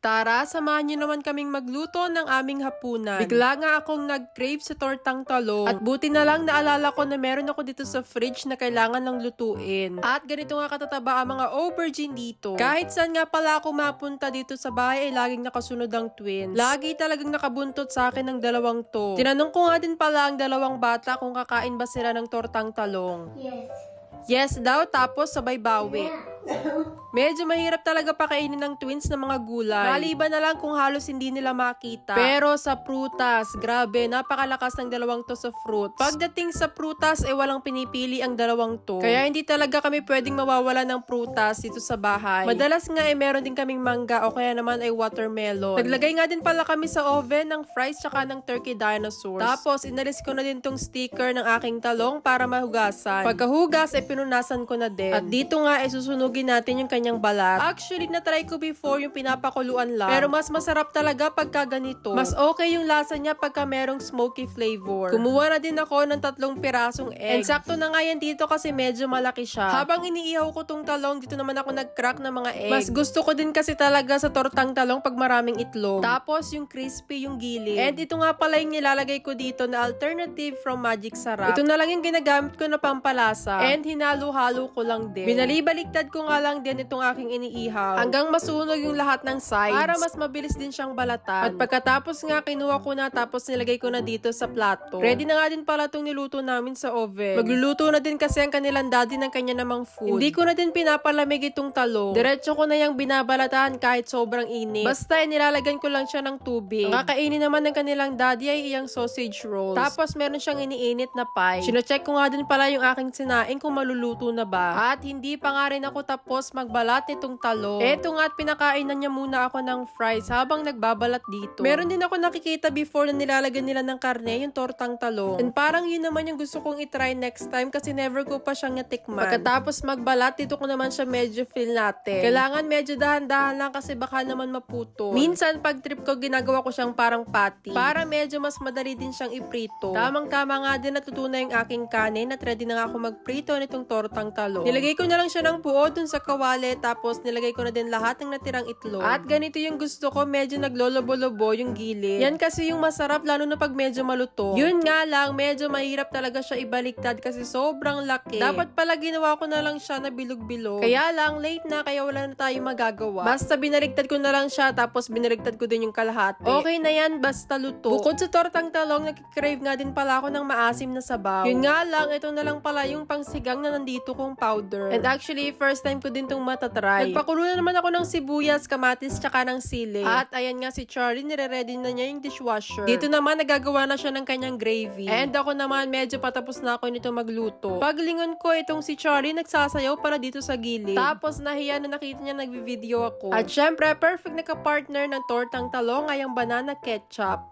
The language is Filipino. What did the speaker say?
Tara, samahan niyo naman kaming magluto ng aming hapunan. Bigla nga akong nag-crave sa tortang talong. At buti na lang naalala ko na meron ako dito sa fridge na kailangan lang lutuin. At ganito nga katataba ang mga aubergine dito. Kahit saan nga pala ako mapunta dito sa bahay ay laging nakasunod ang twins. Lagi talagang nakabuntot sa akin ng dalawang to. Tinanong ko nga din pala ang dalawang bata kung kakain ba sila ng tortang talong. Yes. Yes daw, tapos sabay bawi. Medyo mahirap talaga pakainin ng twins ng mga gulay. Maliban na lang kung halos hindi nila makita. Pero sa prutas, grabe, napakalakas ng dalawang to sa fruits. Pagdating sa prutas, eh walang pinipili ang dalawang to. Kaya hindi talaga kami pwedeng mawawala ng prutas dito sa bahay. Madalas nga eh meron din kaming mangga o kaya naman ay watermelon. Naglagay nga din pala kami sa oven ng fries tsaka ng turkey dinosaurs. Tapos inalis ko na din tong sticker ng aking talong para mahugasan. Pagkahugas, eh pinunasan ko na din. At dito nga, eh susunugin natin yung kanyang balat. Actually, na-try ko before yung pinapakuluan lang. Pero mas masarap talaga pagka ganito. Mas okay yung lasa niya pagka merong smoky flavor. Kumuha na din ako ng tatlong pirasong egg. And sakto na nga yan dito kasi medyo malaki siya. Habang iniihaw ko tong talong, dito naman ako nag-crack ng mga egg. Mas gusto ko din kasi talaga sa tortang talong pag maraming itlog. Tapos yung crispy yung gilid. And ito nga pala yung nilalagay ko dito na alternative from Magic Sarap. Ito na lang yung ginagamit ko na pampalasa. And hinalo-halo ko lang din. Binalibaliktad ko nga lang din itong aking iniihaw. Hanggang masunog yung lahat ng sides. Para mas mabilis din siyang balatan. At pagkatapos nga, kinuha ko na tapos nilagay ko na dito sa plato. Ready na nga din pala itong niluto namin sa oven. Magluluto na din kasi ang kanilang daddy ng kanya namang food. Hindi ko na din pinapalamig itong talong. Diretso ko na yung binabalatan kahit sobrang init. Basta nilalagyan ko lang siya ng tubig. Ang kakainin naman ng kanilang daddy ay iyang sausage rolls. Tapos meron siyang iniinit na pie. Sino-check ko nga din pala yung aking sinaing kung maluluto na ba. At hindi pa nga rin ako tapos magbalat nitong talong. Eto nga at pinakainan niya muna ako ng fries habang nagbabalat dito. Meron din ako nakikita before na nilalagyan nila ng karne, yung tortang talong. And parang yun naman yung gusto kong itry next time kasi never ko pa siyang natikman. Pagkatapos magbalat, dito ko naman siya medyo feel natin. Kailangan medyo dahan-dahan lang kasi baka naman maputo. Minsan pag trip ko, ginagawa ko siyang parang patty. Para medyo mas madali din siyang iprito. Tamang-tama nga din natuto na yung aking kanin at ready na nga ako magprito nitong tortang talong. Nilagay ko na lang siya ng buo dun sa kawali tapos nilagay ko na din lahat ng natirang itlog. At ganito yung gusto ko, medyo naglolobo-lobo yung gilid. Yan kasi yung masarap lalo na pag medyo maluto. Yun nga lang, medyo mahirap talaga siya ibaliktad kasi sobrang laki. Dapat pala ginawa ko na lang siya na bilog-bilog. Kaya lang, late na kaya wala na tayong magagawa. Basta binaligtad ko na lang siya tapos binaligtad ko din yung kalahati. Okay na yan, basta luto. Bukod sa tortang talong, nakikrave nga din pala ako ng maasim na sabaw. Yun nga lang, ito na lang pala yung pangsigang na nandito kong powder. And actually, first time ko din tong matatry. Nagpakulo na naman ako ng sibuyas, kamatis, tsaka ng sili. At ayan nga si Charlie, nire-ready na niya yung dishwasher. Dito naman, nagagawa na siya ng kanyang gravy. And ako naman, medyo patapos na ako nito magluto. Paglingon ko, itong si Charlie nagsasayaw para dito sa gilid. Tapos nahiya na nakita niya nagvi-video ako. At syempre, perfect na ka-partner ng tortang talong ay ang banana ketchup.